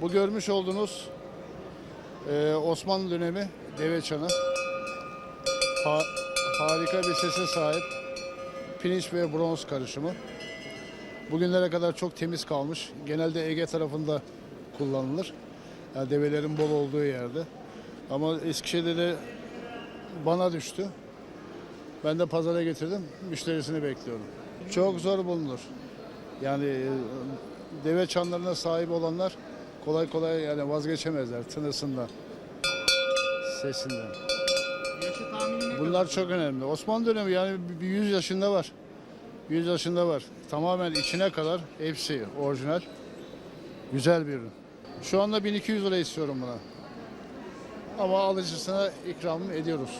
Bu görmüş olduğunuz e, Osmanlı dönemi deve çanı. Ha- harika bir sese sahip. Pirinç ve bronz karışımı. Bugünlere kadar çok temiz kalmış. Genelde Ege tarafında kullanılır. Yani develerin bol olduğu yerde. Ama Eskişehir'de de bana düştü. Ben de pazara getirdim. Müşterisini bekliyorum. Çok zor bulunur. Yani e, deve çanlarına sahip olanlar kolay kolay yani vazgeçemezler tınısından, sesinden. Yaşı tahmini ne Bunlar çok önemli. Osmanlı dönemi yani bir 100 yaşında var. 100 yaşında var. Tamamen içine kadar hepsi orijinal. Güzel bir ürün. Şu anda 1200 lira istiyorum buna. Ama alıcısına ikram ediyoruz.